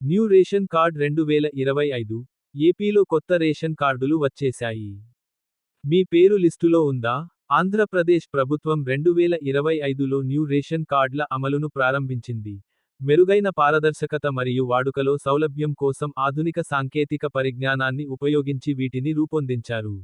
New ration card రెండు వేల ఇరవై ఐదు ఏపీలో కొత్త రేషన్ కార్డులు వచ్చేశాయి. మీ పేరు లిస్టులో ఉందా? ఆంధ్రప్రదేశ్ ప్రభుత్వం రెండు వేల ఇరవై ఐదులో న్యూ రేషన్ కార్డుల అమలును ప్రారంభించింది. మెరుగైన పారదర్శకత మరియు వాడుకలో సౌలభ్యం కోసం ఆధునిక సాంకేతిక పరిజ్ఞానాన్ని ఉపయోగించి వీటిని రూపొందించారు.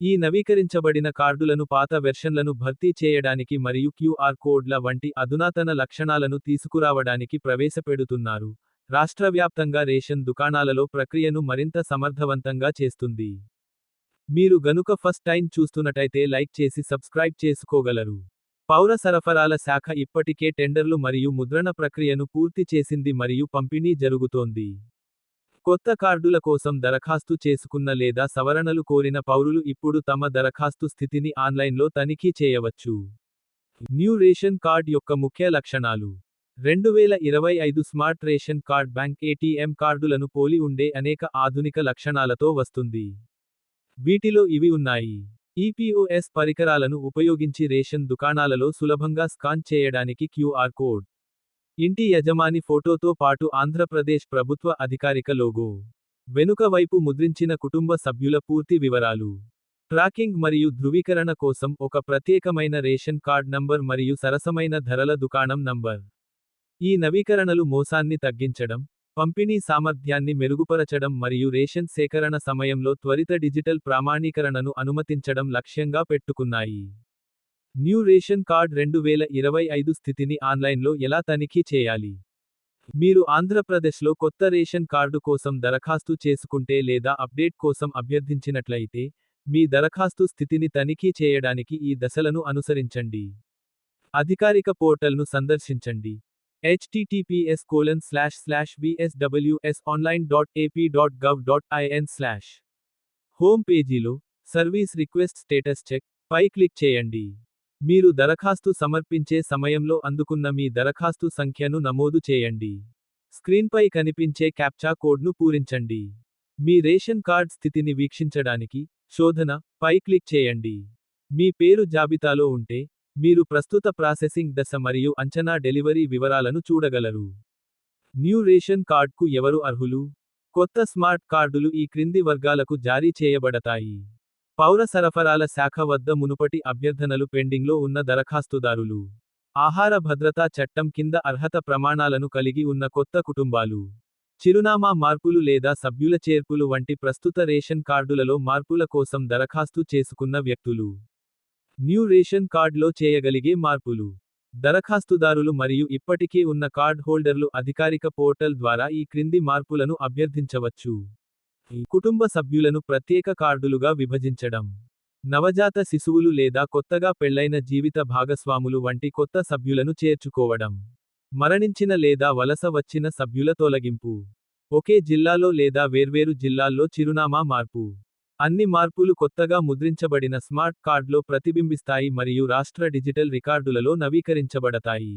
ఈ నవీకరించబడిన కార్డులను పాత వెర్షన్లను భర్తీ చేయడానికి మరియు క్యూఆర్ కోడ్ల వంటి అధునాతన లక్షణాలను తీసుకురావడానికి ప్రవేశపెడుతున్నారు. రాష్ట్రవ్యాప్తంగా రేషన్ దుకాణాలలో ప్రక్రియను మరింత సమర్థవంతంగా చేస్తుంది. మీరు గనుక ఫస్ట్ టైం చూస్తున్నట్టయితే లైక్ చేసి సబ్స్క్రైబ్ చేసుకోగలరు. పౌర సరఫరాల శాఖ ఇప్పటికే టెండర్లు మరియు ముద్రణ ప్రక్రియను పూర్తి చేసింది మరియు పంపిణీ జరుగుతోంది. కొత్త కార్డుల కోసం దరఖాస్తు చేసుకున్న లేదా సవరణలు కోరిన పౌరులు ఇప్పుడు తమ దరఖాస్తు స్థితిని ఆన్లైన్లో తనిఖీ చేయవచ్చు. న్యూ రేషన్ కార్డ్ యొక్క ముఖ్య లక్షణాలు. రెండు వేల ఇరవై ఐదు smart ration card bank ATM కార్డులను పోలి ఉండే అనేక ఆధునిక లక్షణాలతో వస్తుంది. వీటిలో ఇవి ఉన్నాయి. ఈపీఓఎస్ పరికరాలను ఉపయోగించి రేషన్ దుకాణాలలో సులభంగా స్కాన్ చేయడానికి క్యూఆర్ కోడ్ ఇంటి యజమాని ఫోటోతో పాటు ఆంధ్రప్రదేశ్ ప్రభుత్వ అధికారిక లోగో వెనుక వైపు ముద్రించిన కుటుంబ సభ్యుల పూర్తి వివరాలు ట్రాకింగ్ మరియు ధృవీకరణ కోసం ఒక ప్రత్యేకమైన రేషన్ కార్డ్ నంబర్ మరియు సరసమైన ధరల దుకాణం నంబర్. ఈ నవీకరణలు మోసాన్ని తగ్గించడం పంపిణీ సామర్థ్యాన్ని మెరుగుపరచడం మరియు రేషన్ సేకరణ సమయంలో త్వరిత డిజిటల్ ప్రామాణీకరణను అనుమతించడం లక్ష్యంగా పెట్టుకున్నాయి. న్యూ రేషన్ కార్డ్ రెండు వేల ఇరవై ఐదు స్థితిని ఆన్లైన్లో ఎలా తనిఖీ చేయాలి? మీరు ఆంధ్రప్రదేశ్లో కొత్త రేషన్ కార్డు కోసం దరఖాస్తు చేసుకుంటే లేదా అప్డేట్ కోసం అభ్యర్థించినట్లయితే మీ దరఖాస్తు స్థితిని తనిఖీ చేయడానికి ఈ దశలను అనుసరించండి. అధికారిక పోర్టల్ను సందర్శించండి. Https colon slash slash bswsonline.ap.gov.in slash. Home పేజీలో సర్వీస్ రిక్వెస్ట్ స్టేటస్ చెక్ పై క్లిక్ చేయండి. మీరు దరఖాస్తు సమర్పించే సమయంలో అందుకున్న మీ దరఖాస్తు సంఖ్యను నమోదు చేయండి. స్క్రీన్పై కనిపించే క్యాప్చా కోడ్ను పూరించండి. మీ రేషన్ కార్డ్ స్థితిని వీక్షించడానికి శోధన పై క్లిక్ చేయండి. మీ పేరు జాబితాలో ఉంటే మీరు ప్రస్తుత ప్రాసెసింగ్ దశ మరియు అంచనా డెలివరీ వివరాలను చూడగలరు. న్యూ రేషన్ కార్డ్కు ఎవరు అర్హులు? కొత్త స్మార్ట్ కార్డులు ఈ క్రింది వర్గాలకు జారీ చేయబడతాయి. పౌర సరఫరాల శాఖ వద్ద మునుపటి అభ్యర్థనలు పెండింగ్లో ఉన్న దరఖాస్తుదారులు. ఆహార భద్రతా చట్టం కింద అర్హత ప్రమాణాలను కలిగి ఉన్న కొత్త కుటుంబాలు. చిరునామా మార్పులు లేదా సభ్యుల చేర్పులు వంటి ప్రస్తుత రేషన్ కార్డులలో మార్పుల కోసం దరఖాస్తు చేసుకున్న వ్యక్తులు. న్యూ రేషన్ కార్డులో చేయగలిగే మార్పులు. దరఖాస్తుదారులు మరియు ఇప్పటికే ఉన్న కార్డ్ హోల్డర్లు అధికారిక పోర్టల్ ద్వారా ఈ క్రింది మార్పులను అభ్యర్థించవచ్చు. ఈ కుటుంబ సభ్యులను ప్రత్యేక కార్డులుగా విభజించడం. నవజాత శిశువులు లేదా కొత్తగా పెళ్ళైన జీవిత భాగస్వాములు వంటి కొత్త సభ్యులను చేర్చుకోవడం. మరణించిన లేదా వలస వచ్చిన సభ్యుల తొలగింపు. ఒకే జిల్లాలో లేదా వేర్వేరు జిల్లాల్లో చిరునామా మార్పు. అన్ని మార్పులు కొత్తగా ముద్రించబడిన స్మార్ట్ కార్డ్లో ప్రతిబింబిస్తాయి మరియు రాష్ట్ర డిజిటల్ రికార్డులలో నవీకరించబడతాయి.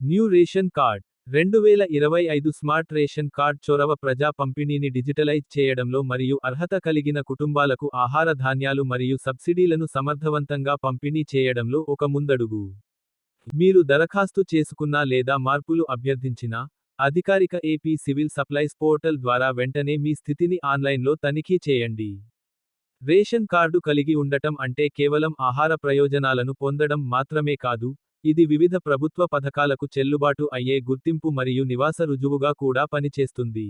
New ration card. రెండు వేల ఇరవై ఐదు స్మార్ట్ రేషన్ కార్డ్ చొరవ ప్రజా పంపిణీని డిజిటలైజ్ చేయడంలో మరియు అర్హత కలిగిన కుటుంబాలకు ఆహార ధాన్యాలు మరియు సబ్సిడీలను సమర్థవంతంగా పంపిణీ చేయడంలో ఒక ముందడుగు. మీరు దరఖాస్తు చేసుకున్నా లేదా మార్పులు అభ్యర్థించినా అధికారిక ఏపీ సివిల్ సప్లైస్ పోర్టల్ ద్వారా వెంటనే మీ స్థితిని ఆన్లైన్లో తనిఖీ చేయండి. రేషన్ కార్డు కలిగి ఉండటం అంటే కేవలం ఆహార ప్రయోజనాలను పొందడం మాత్రమే కాదు ఇది వివిధ ప్రభుత్వ పథకాలకు చెల్లుబాటు అయ్యే గుర్తింపు మరియు నివాస రుజువుగా కూడా పనిచేస్తుంది.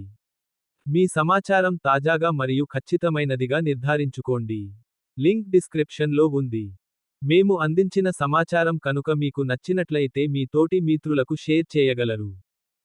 మీ సమాచారం తాజాగా మరియు ఖచ్చితమైనదిగా నిర్ధారించుకోండి. లింక్ డిస్క్రిప్షన్లో ఉంది. మేము అందించిన సమాచారం కనుక మీకు నచ్చినట్లయితే మీ తోటి మిత్రులకు షేర్ చేయగలరు.